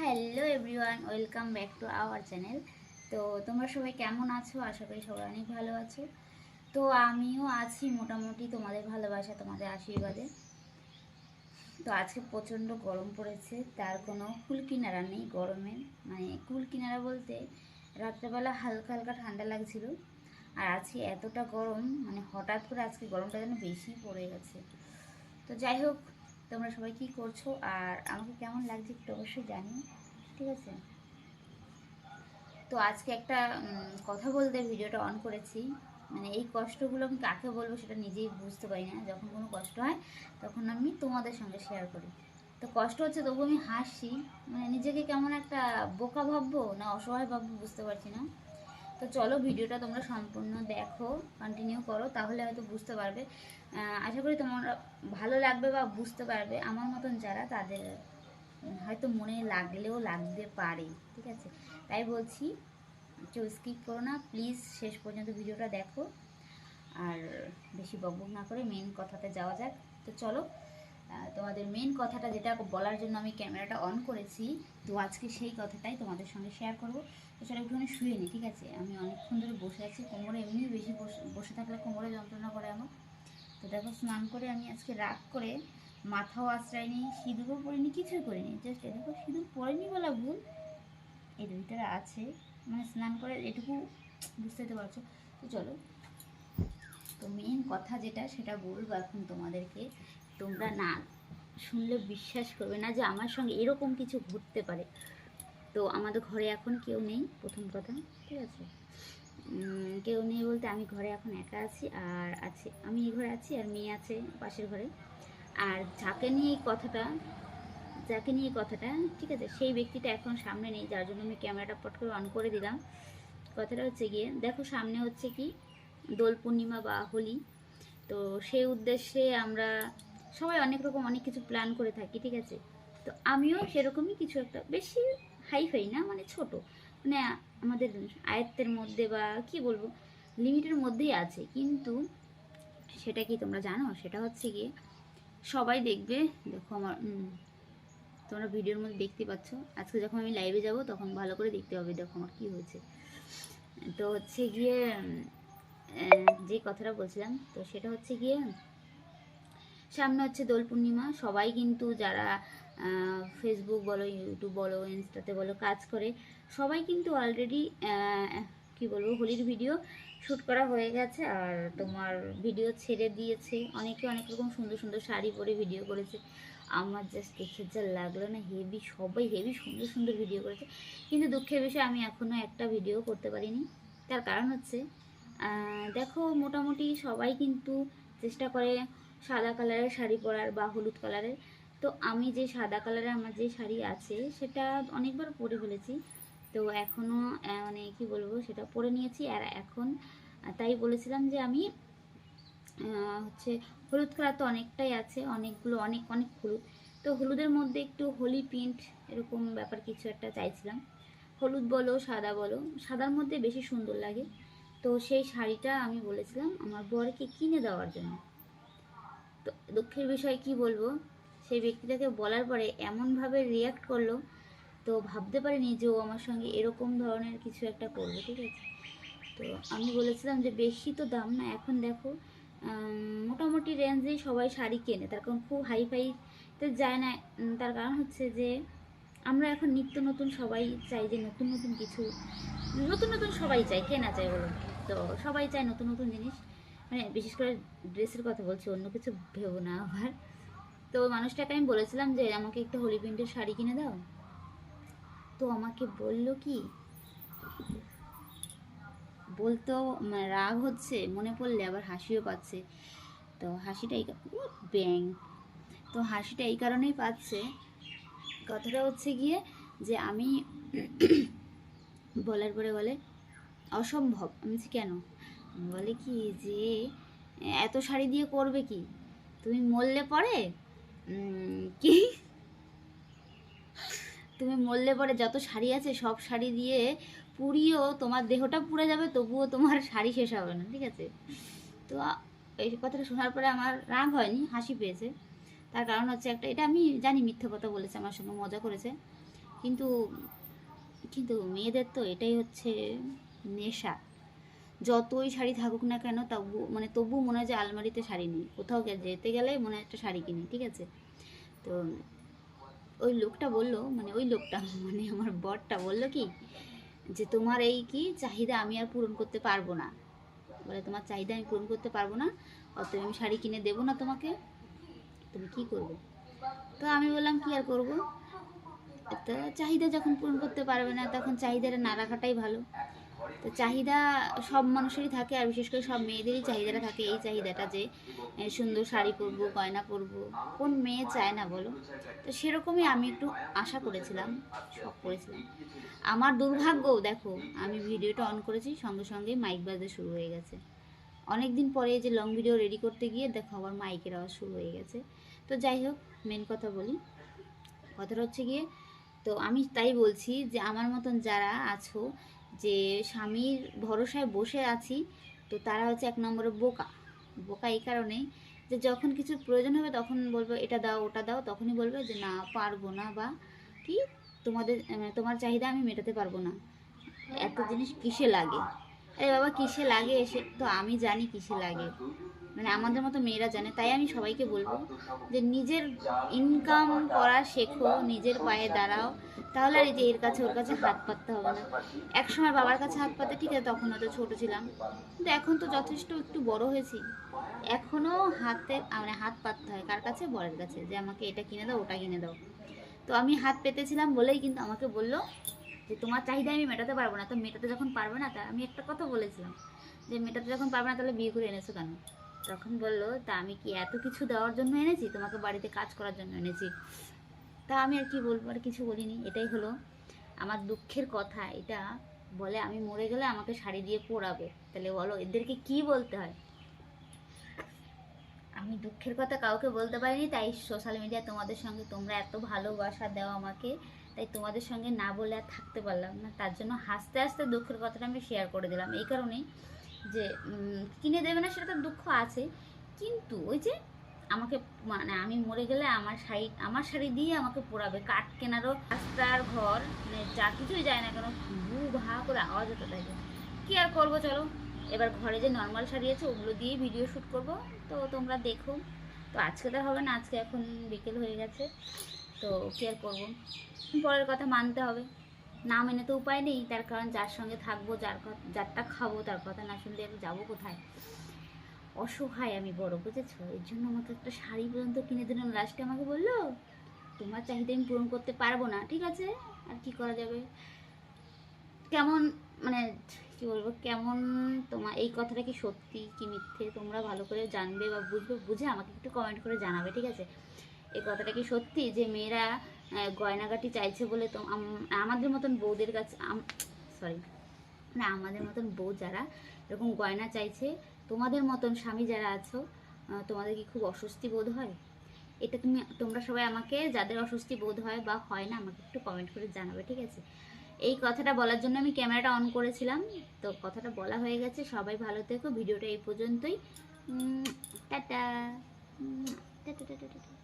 Hello everyone welcome back to our channel তো তোমরা সবাই কেমন আছো? আশা করি সবাই অনেক ভালো আছো। তো আমিও আছি মোটামুটি তোমাদের ভালোবাসা, তোমাদের আশীর্বাদে। তো আজকে প্রচণ্ড গরম পড়েছে, তার কোনো কুল কিনারা নেই গরমের মানে কুল কিনারা বলতে রাত্রেবেলা হালকা হালকা ঠান্ডা লাগছিল, আর আজকে এতটা গরম মানে হঠাৎ করে আজকে গরমটা যেন বেশি পড়ে গেছে। তো যাই হোক তোমরা সবাই কি করছ আর আমাকে কেমন লাগছে একটু অবশ্যই জানি, ঠিক আছে? তো আজকে একটা কথা বলতে ভিডিওটা অন করেছি। মানে এই কষ্টগুলো আমি কাকে বলব সেটা নিজেই বুঝতে পারি না। যখন কোনো কষ্ট হয়, তখন আমি তোমাদের সঙ্গে শেয়ার করি। তো কষ্ট হচ্ছে, তবু আমি হাসি মানে নিজেকে কেমন একটা বোকা ভাববো না অসহায় ভাববো বুঝতে পারছি না। তো চলো ভিডিওটা তোমরা সম্পূর্ণ দেখো কন্টিনিউ করো, তাহলে হয়তো বুঝতে পারবে। আশা করি তোমরা ভালো লাগবে বা বুঝতে পারবে, আমার মতন যারা তাদের হয়তো মনে লাগলেও লাগতে পারে, ঠিক আছে? তাই বলছি, কেউ স্কিপ করো না প্লিজ শেষ পর্যন্ত ভিডিওটা দেখো। আর বেশি বকবক না করে মেন কথাতে যাওয়া যাক। তো চলো তোমাদের মেন কথাটা যেটা বলার জন্য আমি ক্যামেরাটা অন করেছি, তো আজকে সেই কথাটাই তোমাদের সঙ্গে শেয়ার করব। তো সেটা একটুখানি শুয়ে নি, ঠিক আছে? আমি অনেকক্ষণ ধরে বসে আছি, কোমরে এমনি বেশি বসে থাকলে কোমরে যন্ত্রণা করে আমার। তো দেখো স্নান করে আমি আজকে রাগ করে মাথাও আশ্রয় নিই সিঁদুরও পরিনি কিছুই করিনি। জাস্ট এ দেখো সিঁদুর পরিনি বলা ভুল। এই দুইটার আছে। মানে স্নান করে এটুকু বুঝতে পারছ। তো চলো। তো মেন কথা যেটা, সেটা বলব এখন তোমাদেরকে। তোমরা না শুনলে বিশ্বাস করবে না যে আমার সঙ্গে এরকম কিছু ঘটতে পারে। তো আমাদের ঘরে এখন কেউ নেই, প্রথম কথা, ঠিক আছে? কেউ নেই বলতে আমি ঘরে এখন একা আছি, আর আছে, আমি এই ঘরে আছি আর মেয়ে আছে পাশের ঘরে। আর যাকে নিয়ে এই কথাটা, যাকে নিয়ে কথাটা, ঠিক আছে? সেই ব্যক্তিটা এখন সামনে নেই, যার জন্য আমি ক্যামেরাটা পট করে অন করে দিলাম। কথাটা হচ্ছে গিয়ে, দেখো সামনে হচ্ছে কি দোল পূর্ণিমা বা হোলি। তো সেই উদ্দেশ্যে আমরা সবাই অনেক রকম অনেক কিছু প্ল্যান করে থাকি, ঠিক আছে? তো আমিও সেরকমই কিছু একটা, বেশি হাই হাইফাই না মানে ছোট। মানে আমাদের আয়ত্তের মধ্যে বা কি বলব লিমিটের মধ্যেই আছে। কিন্তু সেটা কি তোমরা জানো? সেটা হচ্ছে গিয়ে সবাই দেখবে, দেখো আমার তোমরা ভিডিওর মধ্যে দেখতে পাচ্ছ। আজকে যখন আমি লাইভে যাব, তখন ভালো করে দেখতে হবে, দেখো আমার কী হয়েছে। তো হচ্ছে গিয়ে যে কথাটা বলছিলাম, তো সেটা হচ্ছে গিয়ে সামনে হচ্ছে দোল পূর্ণিমা। সবাই কিন্তু যারা ফেসবুক বলো ইউটিউব বলো ইনস্টাতে বলো কাজ করে, সবাই কিন্তু অলরেডি কি বলব, হোলির ভিডিও শ্যুট করা হয়ে গেছে। আর তোমার ভিডিও ছেড়ে দিয়েছে। অনেকে অনেক রকম সুন্দর সুন্দর শাড়ি পরে ভিডিও করেছে। আমার জাস্ট দেখে যা লাগল না হেভি সবাই হেভি সুন্দর সুন্দর ভিডিও করেছে। কিন্তু দুঃখের বিষয়, আমি এখনও একটা ভিডিও করতে পারিনি। তার কারণ হচ্ছে দেখো, মোটামুটি সবাই কিন্তু চেষ্টা করে সাদা কালারের শাড়ি পরার বা হলুদ কালারের। তো আমি যে সাদা কালারের আমার যে শাড়ি আছে, সেটা অনেকবার পরে ফেলেছি। তো এখনও মানে কি বলব, সেটা পরে নিয়েছি। আর এখন তাই বলেছিলাম যে আমি হচ্ছে হলুদ কালার তো অনেকটাই আছে, অনেকগুলো, অনেক অনেক হলুদ। তো হলুদের মধ্যে একটু হোলি প্রিন্ট এরকম ব্যাপার কিছু একটা চাইছিলাম। হলুদ বলো, সাদা বলো, সাদার মধ্যে বেশি সুন্দর লাগে। তো সেই শাড়িটা আমি বলেছিলাম আমার বরকে কিনে দেওয়ার জন্য। দুঃখের বিষয় কি বলব? সেই ব্যক্তিটাকে বলার পরে এমনভাবে রিয়াক্ট করল, তো ভাবতে পারিনি যে ও আমার সঙ্গে এরকম ধরনের কিছু একটা করবে, ঠিক আছে? তো আমি বলেছিলাম যে বেশি তো দাম না, এখন দেখো মোটামুটি রেঞ্জেই সবাই শাড়ি কেনে, তার কারণ খুব হাই ফাইতে যায় না তার কারণ হচ্ছে যে আমরা এখন নিত্য নতুন সবাই চাই যে নতুন নতুন কিছু, নতুন নতুন সবাই চাই কেনা চাই বলো। তো সবাই চায় নতুন নতুন জিনিস। মানে বিশেষ করে ড্রেসের কথা বলছি, অন্য কিছু ভেবো না আবার। তো মানুষটাকে আমি বলেছিলাম যে, আমাকে একটা হোলি প্রিন্টের শাড়ি কিনে দাও। তো আমাকে বলল কি বলতেও মানে রাগ হচ্ছে, মনে পড়লে আবার হাসিও পাচ্ছে। তো হাসিটা এই ব্যাং। তো হাসিটা এই কারণেই পাচ্ছে। কথাটা হচ্ছে গিয়ে যে আমি বলার পরে বলে, অসম্ভব। আমি কেন? বলে কি যে, এত শাড়ি দিয়ে করবে কি? তুমি মরলে পরে? কি? তুমি মরলে পরে যত শাড়ি আছে সব শাড়ি দিয়ে পুড়িয়েও তোমার দেহটা পুড়ে যাবে, তবুও তোমার শাড়ি শেষ হবে না, ঠিক আছে? তো এই কথাটা শোনার পরে আমার রাগ হয়নি, হাসি পেয়েছে। তার কারণ হচ্ছে একটা, এটা আমি জানি মিথ্যে কথা বলেছে, আমার সঙ্গে মজা করেছে। কিন্তু কিন্তু মেয়েদের তো এটাই হচ্ছে নেশা। যতই শাড়ি থাকুক না কেন, তবু মানে তবু মনে হয় যে আলমারিতে শাড়ি নেই। কোথাও যেতে গেলে মনে হয় একটা শাড়ি কিনি, ঠিক আছে? তো ওই লোকটা বলল মানে ওই লোকটা মানে আমার বরটা বলল কি, যে তোমার এই কি চাহিদা আমি আর পূরণ করতে পারব না। বলে, তোমার চাহিদা আমি পূরণ করতে পারব না, অতএব আমি শাড়ি কিনে দেবো না তোমাকে। তুমি কি করবে? তো আমি বললাম, কি আর করব? তো চাহিদা যখন পূরণ করতে পারবে না, তখন চাহিদাটা না রাখাটাই ভালো। তো চাহিদা সব মানুষেরই থাকে আর বিশেষ করে সব মেয়েদেরই চাহিদাটা থাকে। এই চাহিদাটা যে সুন্দর শাড়ি পরবো, গয়না পরবো, কোন মেয়ে চায় না বলো? তো সেরকমই আমি একটু আশা করেছিলাম, শখ করেছিলাম। আমার দুর্ভাগ্য, দেখো, আমি ভিডিওটা অন করেছি, সঙ্গে সঙ্গে মাইক বাজতে শুরু হয়ে গেছে। অনেক দিন পরে যে লং ভিডিও রেডি করতে গিয়ে, দেখো, আবার মাইকের আওয়াজ শুরু হয়ে গেছে। তো যাই হোক মেন কথা বলি। কথাটা হচ্ছে গিয়ে, তো আমি তাই বলছি যে, আমার মতন যারা আছো যে স্বামীর ভরসায় বসে আছি, তো তারা হচ্ছে এক নম্বরে বোকা। বোকা এই কারণেই যে যখন কিছু প্রয়োজন হবে তখন বলবে, এটা দাও, ওটা দাও। তখনই বলবে যে, না, পারব না বা কি? তোমাদের মানে তোমার চাহিদা আমি মেটাতে পারব না। এত জিনিস কিসে লাগে? আরে বাবা, কিসে লাগে এসে? তো আমি জানি কিসে লাগে। মানে আমাদের মতো মেয়েরা জানে তাই আমি সবাইকে বলব যে নিজের ইনকাম করা শেখো নিজের পায়ে দাঁড়াও তাহলে আর এই যে এর কাছে ওর কাছে হাত পাততে হবে না। এক সময় বাবার কাছে হাত পাতে ঠিক আছে তখন হয়তো ছোট ছিলাম। কিন্তু এখন তো যথেষ্ট একটু বড় হয়েছি। এখনও হাতে মানে হাত পাততে হয় কার কাছে? বরের কাছে যে আমাকে এটা কিনে দাও ওটা কিনে দাও। তো আমি হাত পেতেছিলাম বলেই কিন্তু আমাকে বলল যে তোমার চাহিদা আমি মেটাতে পারব না। তো মেটাতে যখন পারবে না তা আমি একটা কথা বলেছিলাম যে মেটাতে যখন পারবে না তাহলে বিয়ে করে এনেছো কেন? তখন বলল, তা আমি কি এত কিছু দেওয়ার জন্য এনেছি? তোমাকে বাড়িতে কাজ করার জন্য এনেছি। তা আমি আর কি বলব, আর কিছু বলিনি। এটাই হলো, আমার দুঃখের কথা। এটা বলে আমি মরে গেলে আমাকে শাড়ি দিয়ে পরাবে তাহলে বলো, এদেরকে কি বলতে হয়? আমি দুঃখের কথা কাউকে বলতে পারিনি, তাই সোশ্যাল মিডিয়া তোমাদের সঙ্গে তোমরা এত ভালোবাসা দাও আমাকে, তাই তোমাদের সঙ্গে না বলে আর থাকতে পারলাম না। তার জন্য হাসতে হাসতে দুঃখের কথাটা আমি শেয়ার করে দিলাম। এই কারণেই যে কিনে দেবে না সেটা তো দুঃখ আছে। কিন্তু ওই যে আমাকে মানে আমি মরে গেলে আমার শাড়ি আমার শাড়ি দিয়ে আমাকে পোড়াবে। কাঠ কেনারও রাস্তার ঘর মানে যা কিছুই যায় না কেন ভু ভা করে আওয়াজ হতে থাকে কি আর করব চলো? এবার ঘরে যে নর্মাল শাড়ি আছে, ওগুলো দিয়ে ভিডিও শ্যুট করব। তো তোমরা দেখো। তো আজকে তো হবে না, আজকে এখন বিকেল হয়ে গেছে। তো কি আর করব? পরের কথা মানতে হবে। না মেনে তো উপায় নেই, তার কারণ যার সঙ্গে থাকব, যার যারটা খাব, তার কথা না শুনলে আমি যাব কোথায়? অসহায় আমি বড়, বুঝেছ? এর জন্য আমাকে একটা শাড়ি পর্যন্ত কিনে দিলাম লাস্টে আমাকে বলল, তোমার চাহিদা আমি পূরণ করতে পারব না, ঠিক আছে? আর কি করা যাবে? কেমন মানে কি বলব, কেমন তোমার এই কথাটা কি সত্যি, কি মিথ্যে? তোমরা ভালো করে জানবে বা বুঝবে, বুঝে আমাকে একটু কমেন্ট করে জানাবে, ঠিক আছে? এই কথাটা কি সত্যি যে মেয়েরা গয়নাগাটি চাইছে বলে তো আমাদের মতন বউদের কাছে সরি না, আমাদের মতন বউ যারা এরকম গয়না চাইছে, তোমাদের মতন স্বামী যারা আছো তোমাদের কি খুব অস্বস্তি বোধ হয়? এটা তুমি, তোমরা সবাই আমাকে, যাদের অস্বস্তি বোধ হয় বা হয় না, আমাকে একটু কমেন্ট করে জানাবে, ঠিক আছে? এই কথাটা বলার জন্য আমি ক্যামেরাটা অন করেছিলাম, তো কথাটা বলা হয়ে গেছে, সবাই ভালো থেকো, ভিডিওটা এই পর্যন্তই। টাটা। Tata tata tata.